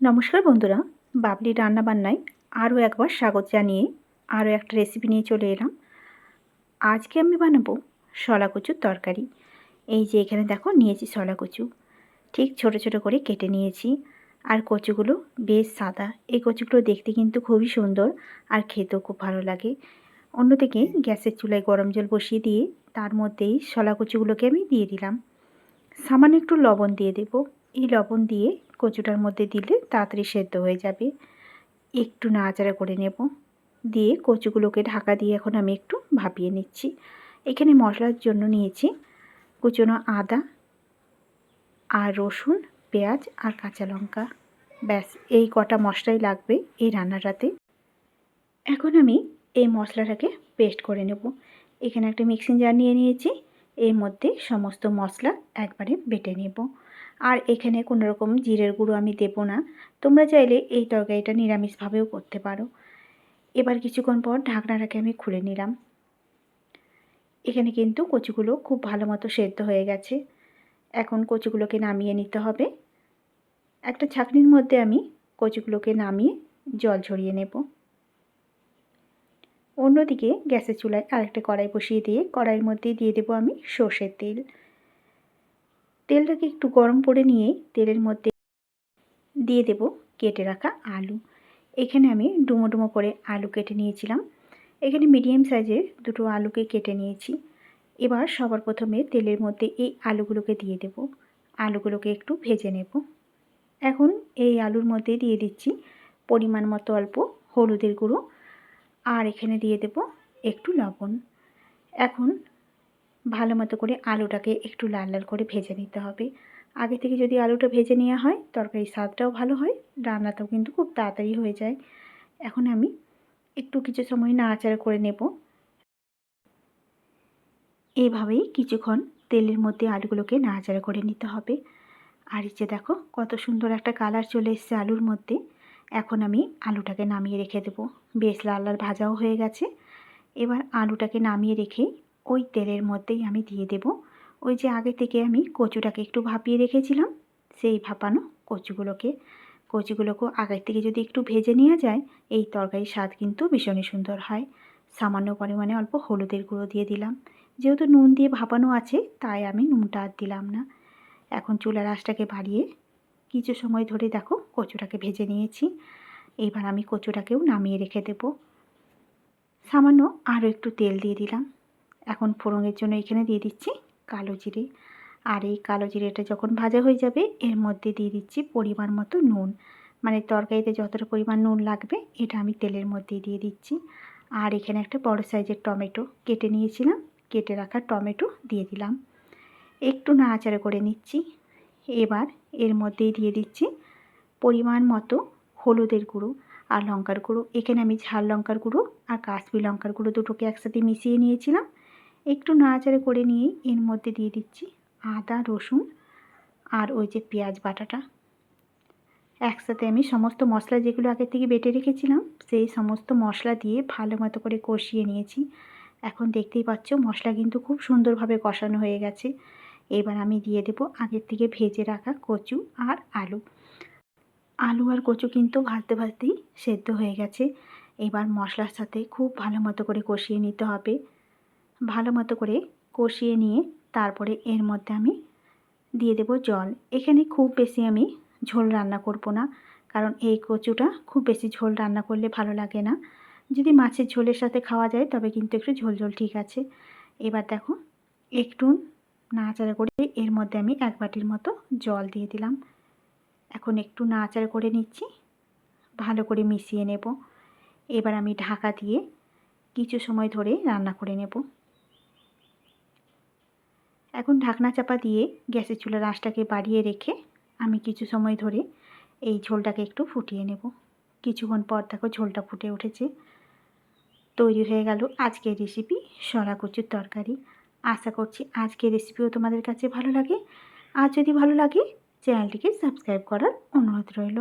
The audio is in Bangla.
নমস্কার বন্ধুরা, বাবলি রান্নাবান্নায় আরও একবার স্বাগত জানিয়ে আরও একটা রেসিপি নিয়ে চলে এলাম। আজকে আমি বানাবো শলা কচুর তরকারি। এই যে এখানে দেখো নিয়েছি শলা কচু ঠিক ছোট ছোট করে কেটে নিয়েছি। আর কচুগুলো বেশ সাদা। এই কচুগুলো দেখতে কিন্তু খুবই সুন্দর আর খেতেও খুব ভালো লাগে। অন্যদিকে গ্যাসের চুলায় গরম জল বসিয়ে দিয়ে তার মধ্যেই শলা কচুগুলোকে আমি দিয়ে দিলাম। সামান্য একটু লবণ দিয়ে দেবো। এই লবণ দিয়ে কচুটার মধ্যে দিলে তাড়াতাড়ি সেদ্ধ হয়ে যাবে। একটু নাড়াচাড়া করে নেব। দিয়ে কচুগুলোকে ঢাকা দিয়ে এখন আমি একটু ভাপিয়ে নিচ্ছি। এখানে মশলার জন্য নিয়েছি কুচনো আদা আর রসুন, পেঁয়াজ আর কাঁচা লঙ্কা। ব্যাস, এই কটা মশলাই লাগবে এই রান্নাটাতে এখন আমি এই মশলাটাকে পেস্ট করে নেব। এখানে একটা মিক্সিং জার নিয়ে নিয়েছি। এর মধ্যে সমস্ত মশলা একবারে বেটে নেব। আর এখানে কোনো রকম জিরের গুঁড়ো আমি দেবো না। তোমরা চাইলে এই তরকারিটা নিরামিষভাবেও করতে পারো। এবার কিছুক্ষণ পর ঢাকনাটাকে আমি খুলে নিলাম। এখানে কিন্তু কচুগুলো খুব ভালো মতো সেদ্ধ হয়ে গেছে। এখন কচুগুলোকে নামিয়ে নিতে হবে। একটা ছাকনির মধ্যে আমি কচুগুলোকে নামিয়ে জল ঝরিয়ে নেব। অন্যদিকে গ্যাসের চুলায় আরেকটা কড়াই বসিয়ে দিয়ে কড়াইয়ের মধ্যে দিয়ে দেবো আমি সর্ষের তেল। তেলটাকে একটু গরম করে নিয়ে তেলের মধ্যে দিয়ে দেব কেটে রাখা আলু। এখানে আমি ডুমো ডুমো করে আলু কেটে নিয়েছিলাম। এখানে মিডিয়াম সাইজের দুটো আলুকে কেটে নিয়েছি। এবার সবার প্রথমে তেলের মধ্যে এই আলুগুলোকে দিয়ে দেব। আলুগুলোকে একটু ভেজে নেব। এখন এই আলুর মধ্যে দিয়ে দিচ্ছি পরিমাণ মতো অল্প হলুদের গুঁড়ো। আর এখানে দিয়ে দেব একটু লবণ। এখন ভালো মতো করে আলুটাকে একটু লাল লাল করে ভেজে নিতে হবে। আগে থেকে যদি আলুটা ভেজে নেওয়া হয়, তরকারির স্বাদটাও ভালো হয়, রান্নাটাও কিন্তু খুব তাড়াতাড়ি হয়ে যায়। এখন আমি একটু কিছু সময় নাড়াচাড়া করে নেব। এইভাবেই কিছুক্ষণ তেলের মধ্যে আলুগুলোকে নাড়াচাড়া করে নিতে হবে। আর এই যে দেখো, কত সুন্দর একটা কালার চলে এসছে আলুর মধ্যে। এখন আমি আলুটাকে নামিয়ে রেখে দেবো। বেশ লাল লাল ভাজাও হয়ে গেছে। এবার আলুটাকে নামিয়ে রেখে ওই তেলের মধ্যেই আমি দিয়ে দেব। ওই যে আগে থেকে আমি কচুটাকে একটু ভাপিয়ে রেখেছিলাম, সেই ভাপানো কচুগুলোকে। কচুগুলোকেও আগের থেকে যদি একটু ভেজে নেওয়া যায়, এই তরকারির স্বাদ কিন্তু ভীষণই সুন্দর হয়। সামান্য পরিমাণে অল্প হলুদের গুঁড়ো দিয়ে দিলাম। যেহেতু নুন দিয়ে ভাপানো আছে, তাই আমি নুনটা আর দিলাম না। এখন চুলার আঁচটাকে বাড়িয়ে কিছু সময় ধরে দেখো কচুটাকে ভেজে নিয়েছি। এবার আমি কচুটাকেও নামিয়ে রেখে দেব। সামান্য আরও একটু তেল দিয়ে দিলাম। এখন ফোড়নের জন্য এখানে দিয়ে দিচ্ছি কালো জিরে। আর এই কালো জিরেটা যখন ভাজা হয়ে যাবে, এর মধ্যে দিয়ে দিচ্ছি পরিমাণ মতো নুন। মানে তরকারিতে যতটা পরিমাণ নুন লাগবে, এটা আমি তেলের মধ্যেই দিয়ে দিচ্ছি। আর এখানে একটা বড় সাইজের টমেটো কেটে নিয়েছিলাম, কেটে রাখা টমেটো দিয়ে দিলাম। একটু নাড়াচাড়া করে নিচ্ছি। এবার এর মধ্যেই দিয়ে দিচ্ছি পরিমাণ মতো হলুদের গুঁড়ো আর লঙ্কার গুঁড়ো। এখানে আমি ঝাল লঙ্কার গুঁড়ো আর কাশ্মীর লঙ্কার গুঁড়ো দুটোকে একসাথে মিশিয়ে নিয়েছিলাম। একটু নাড়াচাড়া করে নিয়ে এর মধ্যে দিয়ে দিচ্ছি আদা, রসুন আর ওই যে পেঁয়াজ বাটাটা। একসাথে আমি সমস্ত মশলা যেগুলো আগে থেকে বেটে রেখেছিলাম, সেই সমস্ত মশলা দিয়ে ভালো মতো করে কষিয়ে নিয়েছি। এখন দেখতেই পাচ্ছ মশলা কিন্তু খুব সুন্দরভাবে কষানো হয়ে গেছে। এবার আমি দিয়ে দেব আগের থেকে ভেজে রাখা কচু আর আলু। আলু আর কচু কিন্তু ভাজতে ভাজতেই সেদ্ধ হয়ে গেছে। এবার মশলার সাথে খুব ভালো মতো করে কষিয়ে নিতে হবে। ভালো মতো করে কষিয়ে নিয়ে তারপরে এর মধ্যে আমি দিয়ে দেব জল। এখানে খুব বেশি আমি ঝোল রান্না করব না, কারণ এই কচুটা খুব বেশি ঝোল রান্না করলে ভালো লাগে না। যদি মাছের ঝোলের সাথে খাওয়া যায়, তবে কিন্তু একটু ঝোল ঝোল ঠিক আছে। এবার দেখো, একটু নাড়াচাড়া করে এর মধ্যে আমি এক বাটির মতো জল দিয়ে দিলাম। এখন একটু নাড়াচাড়া করে নিচ্ছি, ভালো করে মিশিয়ে নেব। এবার আমি ঢাকা দিয়ে কিছু সময় ধরে রান্না করে নেব। এখন ঢাকনা চাপা দিয়ে গ্যাসের চুলার আঁচটাকে বাড়িয়ে রেখে আমি কিছু সময় ধরে এই ঝোলটাকে একটু ফুটিয়ে নেব। কিছুক্ষণ পর দেখো ঝোলটা ফুটে উঠেছে। তৈরি হয়ে গেল আজকের রেসিপি সরা কচুর তরকারি। আশা করছি আজকের রেসিপিও তোমাদের কাছে ভালো লাগে। আর যদি ভালো লাগে, চ্যানেলটিকে সাবস্ক্রাইব করার অনুরোধ রইল।